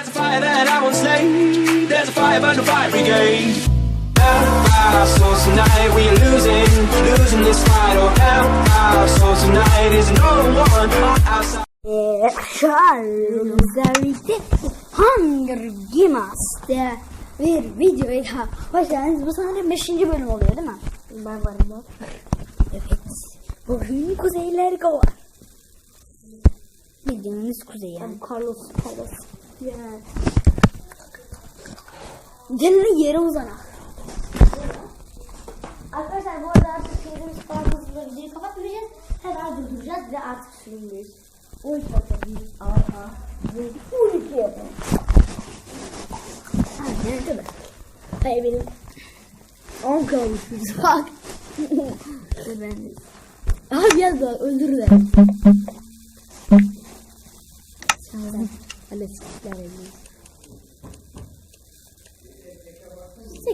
There's a fire that I won't slay. There's a fire burn the fire brigade. Our souls tonight, we are losing, losing this fight. Oh, our souls tonight is no one on our side. Arkadaşlar birlikte Hunger Gamers'te bir videoya hoş geldiniz. Bu sanırım 5. bölüm oluyor değil mi? Ben varım o. Evet. Bugün kuzeyler var. Videomuz kuzey yani. Carlos Carlos. Yeah. Gelin yere uzanak. Arkadaşlar bu arada artık şeylerimiz falan hızlı videoyu kapatmayacağız. Hemen durduracağız ve artık sürümdeyiz. Oy bakalım. Aha. Ve 12 yapalım. Nerede be? Hayır benim 10 kalmışız. Bak.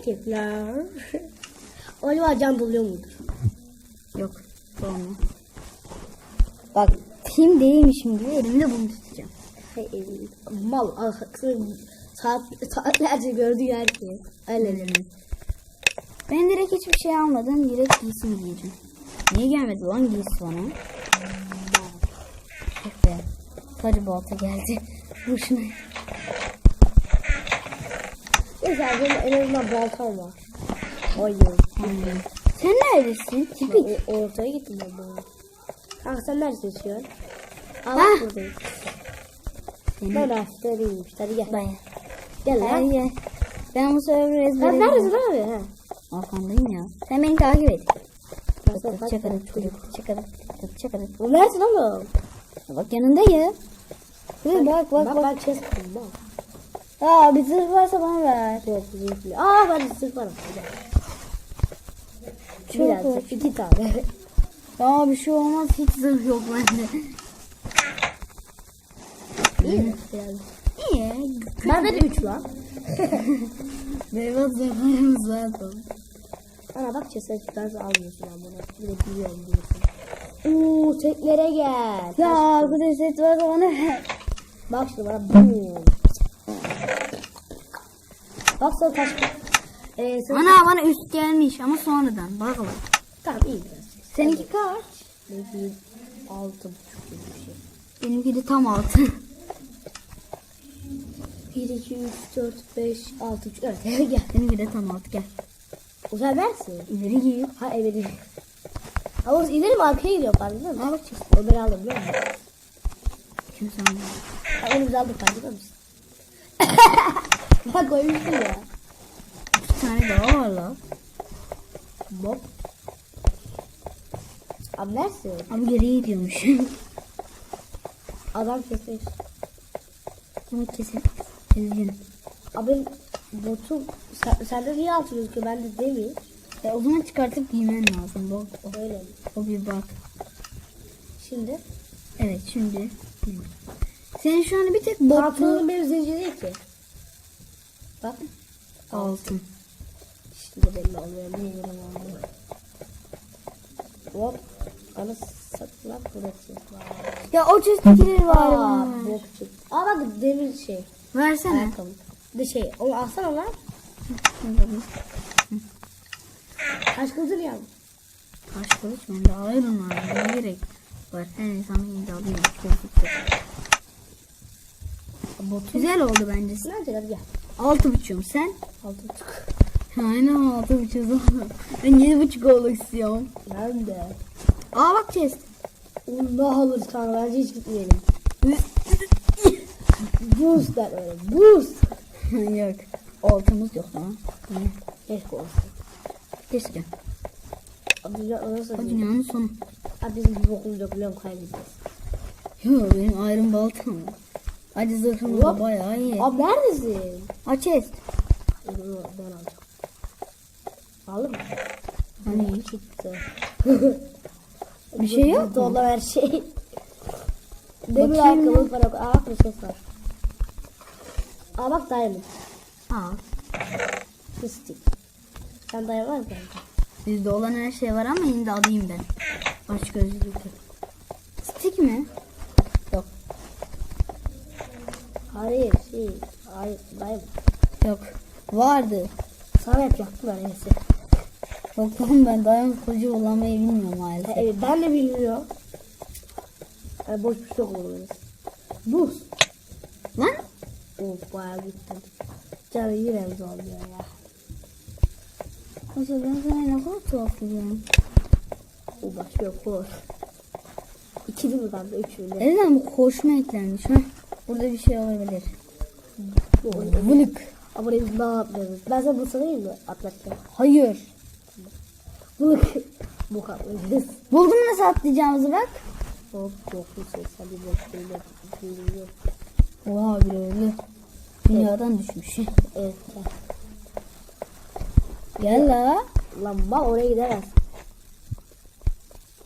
Sikler. Acaba can buluyor mudur? Yok. Olmuyor. Bak tim değilmişim gibi elimde bunu tutacağım. Mal arkası saat, saatlerce gördü herkes. Öyle dedim. Ben direkt hiçbir şey almadım. Direkt giysimi giyeceğim. Niye gelmedi lan giysi bana? Yok be. Sarı balta geldi. Boşuna. Güzel benim en azından baltam var. Hayır. Hayır. Sen neredesin? Tipik. ortaya gittim ben böyle. Kanka sen neredesin şu an? Aa bak buradayım. Ben değilmiş. Hadi gel. Ben. Gel lan. Gel. Ben bu server'ı ezberledim. Sen neredesin abi? Ha. Arkandayım ya. Sen beni takip et. Çakarım çocuk. Çakarım. O neredesin oğlum? Bak yanındayım. Bak bak bak. Bak bak chest bak. Aa bir zırh varsa bana ver. Yok zırhlı. Aa ben zırh var. Biraz iki tane. Ya bir şey olmaz hiç zırh yok bende. İyi. İyi. Bende de üç var. Beyaz zırhlarımız var. Ana bak cesaretleriniz almıyorsun ben bunu. Bir de biliyorum diyorsun. Uuu setlere gel. Ya bu var bana. Bak şimdi bana boom. Bak sana kaç. Ee, sen... Ana bana üst gelmiş ama sonradan. Bak bak. Tamam iyi biraz. Seninki kaç? Benimki altı buçuk gibi bir şey. Benimki de tam altı. 1, 2, 3, 4, 5, 6, 3, evet gel. Benimki de tam altı gel. O zaman versin. İleri giyiyor. Ha evet. Ama ileri mi arkaya gidiyor pardon değil mi? Ha bak O beni aldım biliyor musun? Kim sandı? Ha, onu biz aldık farkında mısın? bak koymuştum ya. Bir tane daha var lan. Bob. Abi neresi? Ama geriye gidiyormuş. Adam kesmiş. Ama kesin. Üzgün. Abi botu sen, sende niye altı gözüküyor? Bende değil mi? E, o zaman çıkartıp giymen lazım. Bak, Öyle mi? o bir bak. Şimdi Evet şimdi. Senin şu an bir tek botu pantolonun benim zinciri değil ki. Bak. altın. Şimdi belli oluyor. Ne yerim oldu. Hop. Ana satılak burası. Ya o çizgileri var. Aa, var. bok çıktı. Aa bak demir şey. Versene. Ayakkabı. De şey. Onu alsana lan. Kaç kızır ya? Kaş kılıç bende ayrım var. Ne gerek var? Her insanın yine alayım. Botu. Güzel oldu bence. Nerede hadi gel. Altı buçuğum sen? Altı buçuk. Aynen altı buçuğum. ben yedi buçuk olmak istiyorum. Ben de. Aa bak chest. Allah alır kanka bence hiç gitmeyelim. Boost der öyle. Boost. yok. Altımız yok ama. Keşke olsun. Keşke. Abi ya nasıl? O dünyanın sonu. Abi bizim bir bokumuz yok biliyorum kaybedeceğiz. Yok benim ayrım baltam var. Hadi zırhım da bayağı iyi. Abi neredesin? Aç. Bunu ben alacağım. Aldın mı? Hani Çıktı. bir şey yok mu? Dolar her şey. Demir ayakkabı para yok. Aa bak bir ses var. Aa bak diamond. Al. Fıstık. Sen diamond var mı? Bizde olan her şey var ama yine de alayım ben. Aç gözlülük. Stick mi? Yok. Hayır. Şey. Hayır. Dayım. Yok. Vardı. Sana yapacaktım ben neyse. Yok lan ben dayan koca olamayı bilmiyorum maalesef. Evet, ben de bilmiyorum. Yani boş bir şey olur. Buz. Lan Of bayağı gittim. Canı yine oluyor ya. Koca ben sana ne kadar tuhaf buluyorum. O başka yok bu. İkili mi kaldı? Üçü mü? Neden bu koşma eklenmiş ha? Burada bir şey olabilir. Vılık. Ama ne yapıyoruz? Ben sana bu sanayım mı? Atlatacağım. Hayır. Bu bu kaplayacağız. Buldum nasıl atlayacağımızı bak. Hop yok bir şey. Hadi bak böyle geliyor. Oha bir öldü. Dünyadan düşmüş. Evet. Gel la. Lan mal oraya gidemez.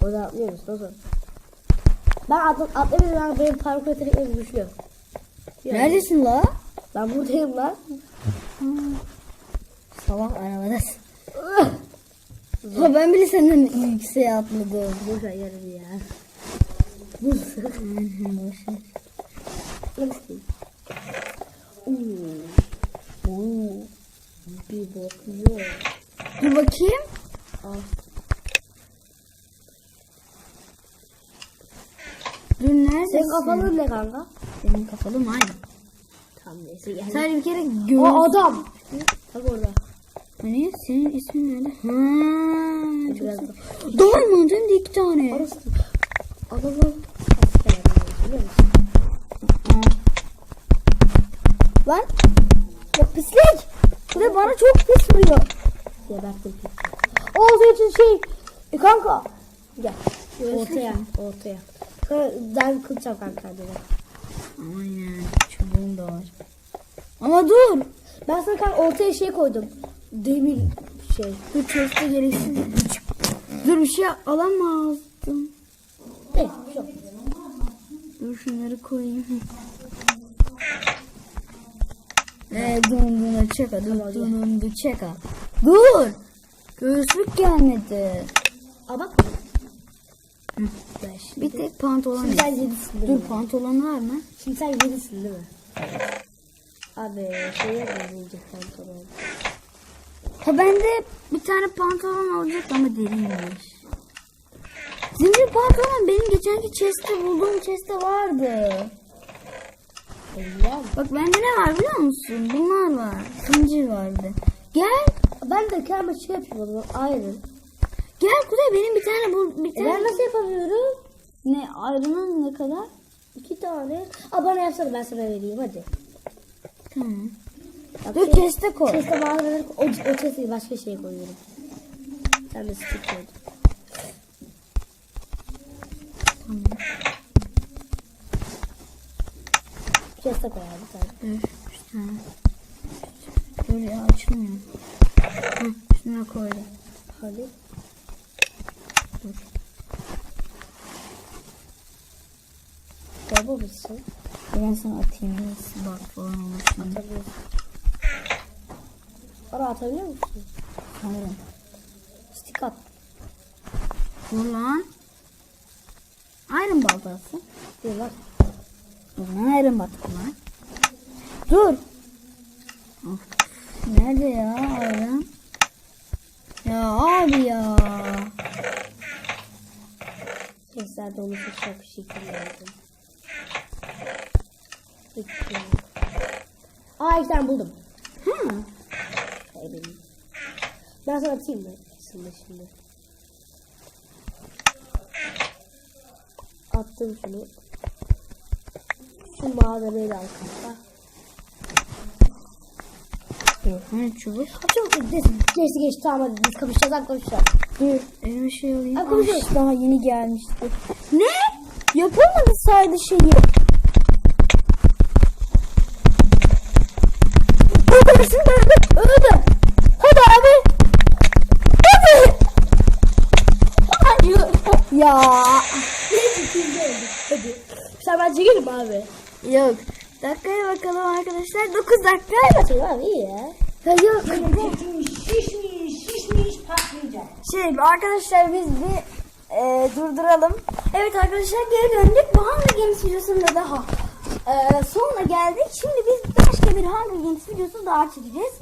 Orada atlıyoruz. Nasıl? Ben atla, atlayabilirim. Ben benim parkur yeteneklerim güçlü. Yani Neredesin la? Ben buradayım lan. Salak arabadasın. Ha ben bile senden yükseğe atladım. Ver yarım ya. Bir bakıyor. Dur bakayım. Al. Dur neredesin? Senin kafalın ne kanka? Benim kafalım aynı. Tam neyse yani. Sadece bir kere göz. O adam. Bak orada. Hani senin ismin nerede? Ha. Biraz da. Diamond hem de iki tane. Orası. Adamı. Biliyor musun? Lan. Ya pislik. Da bana çok pis vuruyor. Gebertim. O senin için şey. E kanka. Gel. Ortaya. Ortaya. Sonra Ben kılacağım kanka. gel. Aynen. Çubuğum da var. Ama dur. Ben sana kanka ortaya şey koydum. Demir şey. Dur çöste gereksiz. Dur bir şey alamazdım. Evet. Çok. Dur şunları koyayım. Ee, dun dun çeka dun dun dun çeka. Dur. Göğüslük gelmedi. Aa bak. Bir tek pantolon. Şimdi sen yedisin değil Dur mi? pantolon var mı? Şimdi sen yedisin değil mi? Abi şey yapmayacak pantolon. Ha bende bir tane pantolon olacak ama deriymiş. Zincir pantolon benim geçenki chest'te bulduğum chest'te vardı. Ya. Bak bende ne var biliyor musun? Bunlar var. Zincir vardı. Gel. Ben de kendime şey zaman. Ayrı. Gel Kuzey benim bir tane bul. Bir E tane. ben nasıl yapamıyorum? Ne ayrılan ne kadar? İki tane. Aa bana yapsana ben sana vereyim hadi. Tamam. Bak, Dur chest'e koy. Chest'e malzemeleri o, o chest'e başka şey koyuyorum. Sen de stick koydun. Tamam. Chest'e koy abi sen. Tane. Dur ya açılmıyor. Hı, şuna koydum. Hadi. Baba mısın? Ben sana atayım biraz. Bak falan olur şimdi. Atabiliyorsun. Bana atabiliyor musun? Sanırım. Stick at. Dur lan. Iron baltası. Dur bak. Dur lan iron baltası lan. Dur. Of. Nerede ya iron? Ya abi ya. Onu çok. Peki. Aa iki tane buldum. Hı. Evet. Ben sana atayım mı? Şimdi şimdi. Attım şunu. Şu malzemeyi de al. Dur. Hani çubuk? Ha, Çok geçti geçti hadi biz kapışacağız arkadaşlar. Dur. Elime şey alayım. Ah, daha yeni gelmişti. Ne? Yapamadı saydı şeyi. Öldü. Öldü. Hadi abi. Hadi. Hayır. Ya. Hadi. Sen ben çekelim abi. Yok. Dakikaya bakalım arkadaşlar. 9 dakika. Abi iyi ya. Ya yok. Şişmiş şişmiş patlayacak. Şey arkadaşlar biz bir e, durduralım. Evet arkadaşlar geri döndük. Bu hangi gemisi videosunda daha e, sonuna geldik. Şimdi biz başka bir Hunger Games videosu daha çekeceğiz.